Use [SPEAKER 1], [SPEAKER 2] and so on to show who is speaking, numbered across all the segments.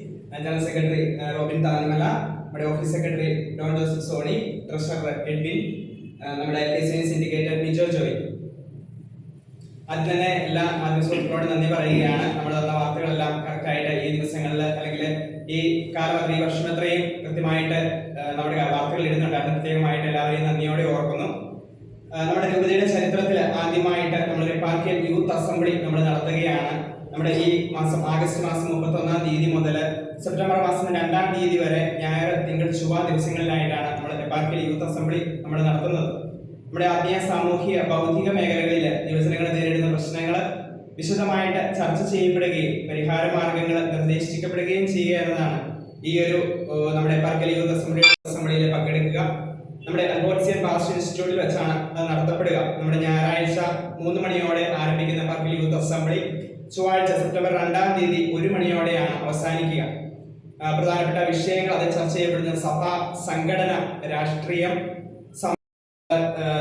[SPEAKER 1] General secretary Robin താജ്മല നമ്മുടെ office secretary Don Joseph Sony treasurer Edwin നമ്മുടെ K C syndicator Bijo Joy അതിന് തന്നെ എല്ലാ മാധ്യമ സുഹൃത്തുക്കളോട് നന്ദി പറയുകയാണ്. നമ്മൾ തന്ന വാർത്തകളെല്ലാം കറക്റ്റായിട്ട് ഈ ദിവസങ്ങളിൽ അല്ലെങ്കിൽ ഈ കാലം ഈ വർഷം അത്രയും കൃത്യമായിട്ട് നമ്മുടെ വാർത്തകൾ ഇടുന്നുണ്ട്. അത് പ്രത്യേകമായിട്ട് എല്ലാവരെയും നന്ദിയോടെ ഓർക്കുന്നു. നമ്മുടെ രൂപതയുടെ ചരിത്രത്തിൽ ആദ്യമായിട്ട് നമ്മൾ പാർക്കിയൽ യൂത്ത് അസംബ്ലി നമ്മൾ നടത്തുകയാണ്. നമ്മുടെ ഈ മാസം ആഗസ്റ്റ് മാസം മുപ്പത്തൊന്നാം തീയതി മുതൽ സെപ്റ്റംബർ മാസം രണ്ടാം തീയതി വരെ ഞായർ തിങ്കൾ ചൊവ്വ ദിവസങ്ങളിലായിട്ടാണ് നമ്മുടെ നെപ്പാർക്കിൽ യൂത്ത് അസംബ്ലി നമ്മൾ നടത്തുന്നത്. നമ്മുടെ ആത്മീയ സാമൂഹിക ബൗദ്ധിക മേഖലകളിൽ യുവജനങ്ങൾ നേരിടുന്ന പ്രശ്നങ്ങൾ വിശദമായിട്ട് ചർച്ച ചെയ്യപ്പെടുകയും പരിഹാര മാർഗങ്ങൾ നിർദ്ദേശിക്കപ്പെടുകയും ചെയ്യുക എന്നതാണ് ഈ ഒരു നമ്മുടെ പർക്കൽ യൂത്ത് അസംബ്ലി അസംബ്ലിയിൽ പങ്കെടുക്കുക. നമ്മുടെ അൽബോർസിയൻ പാസ്റ്റ് ഇൻസ്റ്റിറ്റ്യൂട്ടിൽ വെച്ചാണ് അത് നടത്തപ്പെടുക. നമ്മുടെ ഞായറാഴ്ച മൂന്ന് മണിയോടെ ആരംഭിക്കുന്ന പർക്കൽ യൂത്ത് അസംബ്ലി ചൊവ്വാഴ്ച സെപ്റ്റംബർ രണ്ടാം തീയതി ഒരു മണിയോടെയാണ് അവസാനിക്കുക. പ്രധാനപ്പെട്ട വിഷയങ്ങൾ അത് ചർച്ച ചെയ്യപ്പെടുന്ന സഭ സംഘടന രാഷ്ട്രീയം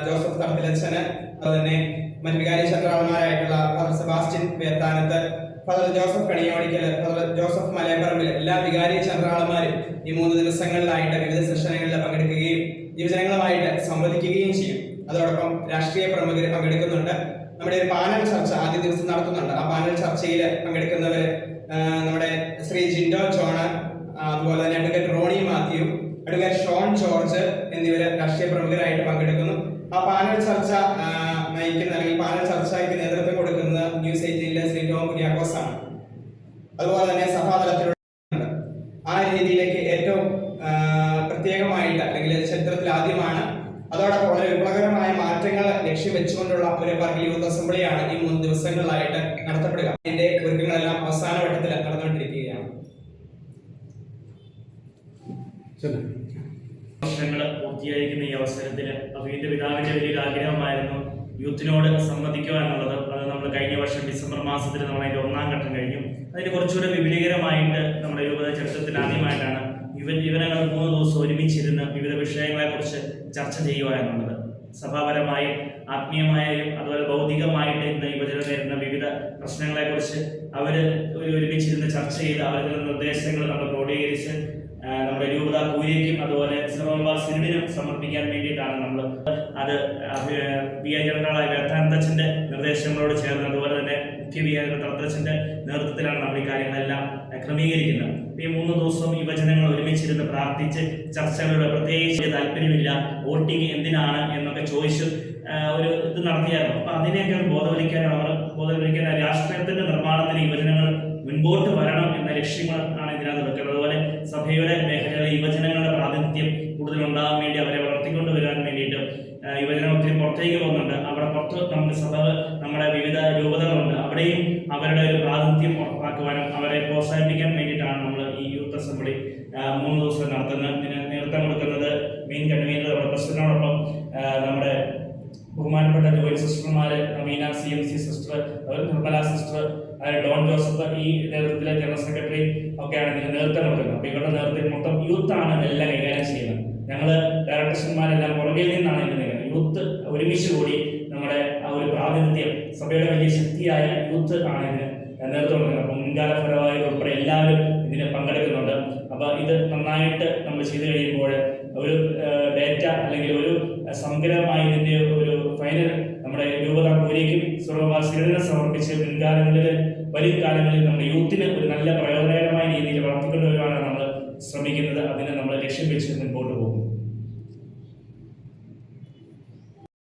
[SPEAKER 1] ജോസഫ് തടത്തിലച്ഛന് അതുപോലെ തന്നെ മറ്റ് വികാരി ചക്രവർമാരായിട്ടുള്ള father Sebastian Vethanath father Joseph Kaniyodickal father Joseph Malayaparambil എല്ലാ വികാരി ചന്ദ്രാളന്മാരും ഈ മൂന്ന് ദിവസങ്ങളിലായിട്ട് വിവിധ സെഷനുകളിൽ പങ്കെടുക്കുകയും യുവജനങ്ങളുമായിട്ട് സംവദിക്കുകയും ചെയ്യും. അതോടൊപ്പം രാഷ്ട്രീയ പ്രമുഖർ പങ്കെടുക്കുന്നുണ്ട്. നമ്മുടെ ഒരു പാനൽ ചർച്ച ആദ്യ ദിവസം നടത്തുന്നുണ്ട്. ആ പാനൽ ചർച്ചയിൽ പങ്കെടുക്കുന്നവർ നമ്മുടെ ശ്രീ ജിൻഡോ ചോണ അതുപോലെ തന്നെ advocate Roni Mathew advocate Shone George എന്നിവർ രാഷ്ട്രീയ പ്രമുഖരായിട്ട് പങ്കെടുക്കുന്നു. ആ പാനൽ ചർച്ച നയിക്കുന്ന അല്ലെങ്കിൽ പാനൽ ചർച്ചയ്ക്ക് നേതൃത്വം കൊടുക്കുന്നത് ന്യൂസ് എയ്റ്റീനിലെ ശ്രീ ടോം കുര്യാക്കോസ് ആണ് അതുപോലെ തന്നെ സഭാതലത്തിലുള്ള ആ രീതിയിലേക്ക് ഏറ്റവും പ്രത്യേകമായിട്ട് അല്ലെങ്കിൽ ചരിത്രത്തിൽ ആദ്യമാണ് അതോടൊപ്പം വളരെ വിപ്ലവകരമായ മാറ്റങ്ങൾ ലക്ഷ്യം വെച്ചുകൊണ്ടുള്ള ഒരു വർഗീയ യൂത്ത് അസംബ്ലിയാണ് ഈ മൂന്ന് ദിവസങ്ങളിലായിട്ട് നടത്തപ്പെടുക. അതിന്റെ ഒരുക്കങ്ങളെല്ലാം അവസാന ഘട്ടത്തിൽ നടന്നുകൊണ്ടിരിക്കുകയാണ്.
[SPEAKER 2] വർഷങ്ങൾ പൂർത്തിയായിരിക്കുന്ന ഈ അവസരത്തിൽ അഭിന്റെ പിതാവിന്റെ വലിയൊരു ആഗ്രഹമായിരുന്നു യൂത്തിനോട് സംബന്ധിക്കുക എന്നുള്ളത്. അത് നമ്മൾ കഴിഞ്ഞ വർഷം ഡിസംബർ മാസത്തിൽ നമ്മൾ അതിന്റെ ഒന്നാം ഘട്ടം കഴിഞ്ഞു. അതിന് കുറച്ചുകൂടെ വിപുലീകരമായിട്ട് നമ്മുടെ രൂപത ചരിത്രത്തിൽ ആദ്യമായിട്ടാണ് യുവ ഇവനങ്ങൾ മൂന്ന് ദിവസം ഒരുമിച്ചിരുന്ന് വിവിധ വിഷയങ്ങളെക്കുറിച്ച് ചർച്ച ചെയ്യുക എന്നുള്ളത് സഭാപരമായും ആത്മീയമായും അതുപോലെ ഭൗതികമായിട്ട് ഇന്ന് യുവജനം നേരിടുന്ന വിവിധ പ്രശ്നങ്ങളെക്കുറിച്ച് അവർ ഒരു ഒരുമിച്ചിരുന്ന് ചർച്ച ചെയ്ത് അവരുടെ നിർദ്ദേശങ്ങൾ നമ്മൾ ക്രോഡീകരിച്ച് നമ്മുടെ രൂപത കൂരിക്കും അതുപോലെ സിറോമ സിനിഡിനും സമർപ്പിക്കാൻ വേണ്ടിയിട്ടാണ് നമ്മൾ അത് ജനറലായ വേത്താനന്ദച്ചന്റെ നിർദ്ദേശങ്ങളോട് ചേർന്ന് അതുപോലെ തന്നെ മുഖ്യ ഐ ജനറൽ നേതൃത്വത്തിലാണ് നമ്മൾ ക്രമീകരിക്കുന്നത്. ഈ മൂന്ന് ദിവസവും യുവജനങ്ങൾ ഒരുമിച്ചിരുന്ന് പ്രാർത്ഥിച്ച് ചർച്ചകളുടെ പ്രത്യേകിച്ച് താല്പര്യമില്ല വോട്ടിംഗ് എന്തിനാണ് എന്നൊക്കെ ചോദിച്ചു ഒരു ഇത് നടത്തിയായിരുന്നു. അപ്പൊ അതിനെയൊക്കെ ബോധവലിക്കാൻ അവർ ബോധവലിക്കാൻ രാഷ്ട്രീയത്തിന്റെ നിർമ്മാണത്തിന് യുവജനങ്ങൾ മുൻപോട്ട് വരണം എന്ന ലക്ഷ്യങ്ങൾ ആണ് ഇതിനകത്ത് വെക്കുന്നത് അതുപോലെ സഭയുടെ മേഖലകളിൽ യുവജനങ്ങളുടെ പ്രാതിനിധ്യം കൂടുതൽ വേണ്ടിയിട്ട് യുവജനം ഒത്തിരി പുറത്തേക്ക് പോകുന്നുണ്ട്. അവിടെ പുറത്ത് നമ്മുടെ സഭ നമ്മുടെ വിവിധ രൂപതകളുണ്ട്. അവിടെയും അവരുടെ ഒരു പ്രാതിനിധ്യം ഉറപ്പാക്കുവാനും അവരെ പ്രോത്സാഹിപ്പിക്കാൻ വേണ്ടിയിട്ടാണ് നമ്മൾ ഈ യൂത്ത് അസംബ്ലി മൂന്ന് ദിവസം നടത്തുന്നത്. നേതൃത്വം കൊടുക്കുന്നത് മെയിൻ കൺവീനർ നമ്മുടെ പ്രസിഡന്റിനോടൊപ്പം നമ്മുടെ ബഹുമാനപ്പെട്ട ജോലി സിസ്റ്റർമാര് Naveena C M C sister Nirmala sister Don Joseph ഈ നേതൃത്വത്തിലെ ജനറൽ സെക്രട്ടറി ഒക്കെയാണ് ഇതിന് നേതൃത്വം കൊടുക്കുന്നത്. അപ്പൊ ഇവരുടെ നേതൃത്വത്തിൽ മൊത്തം യൂത്ത് ആണ് ഇതെല്ലാം കൈകാര്യം ചെയ്യുന്നത്. ഞങ്ങൾ ഡയറക്ടർമാരെല്ലാം പുറകിൽ നിന്നാണ് ഇതിന് നിൽക്കുന്നത് യൂത്ത് ഒരുമിച്ച് കൂടി നമ്മുടെ ആ ഒരു പ്രാതിനിധ്യം സഭയുടെ വലിയ ശക്തിയായ യൂത്ത് ആണ് ഇതിന് നേതൃത്വം കൊടുക്കുന്നത്. അപ്പൊ മുൻകാല ഫലമായി ഉൾപ്പെടെ എല്ലാവരും ഇതിന് പങ്കെടുക്കുന്നുണ്ട്. അപ്പൊ ഇത് നന്നായിട്ട് നമ്മൾ ചെയ്തു കഴിയുമ്പോൾ ഒരു ഡേറ്റ അല്ലെങ്കിൽ ഒരു സമഗ്രമായ ഇതിന്റെ ഒരു ഫൈനൽ നമ്മുടെ രൂപത കൂലിക്കും സർവവാസികളിനെ സമർപ്പിച്ച് മുൻകാലങ്ങളിൽ വലിയ കാലങ്ങളിൽ നമ്മുടെ യൂത്തിന് ഒരു നല്ല പ്രയോജനകരമായ രീതിയിൽ വളർത്തിക്കൊണ്ടുവരുവാനാണ് നമ്മൾ ശ്രമിക്കുന്നത്. അതിനെ നമ്മൾ ലക്ഷ്യം വെച്ച് മുൻപോട്ട് പോകും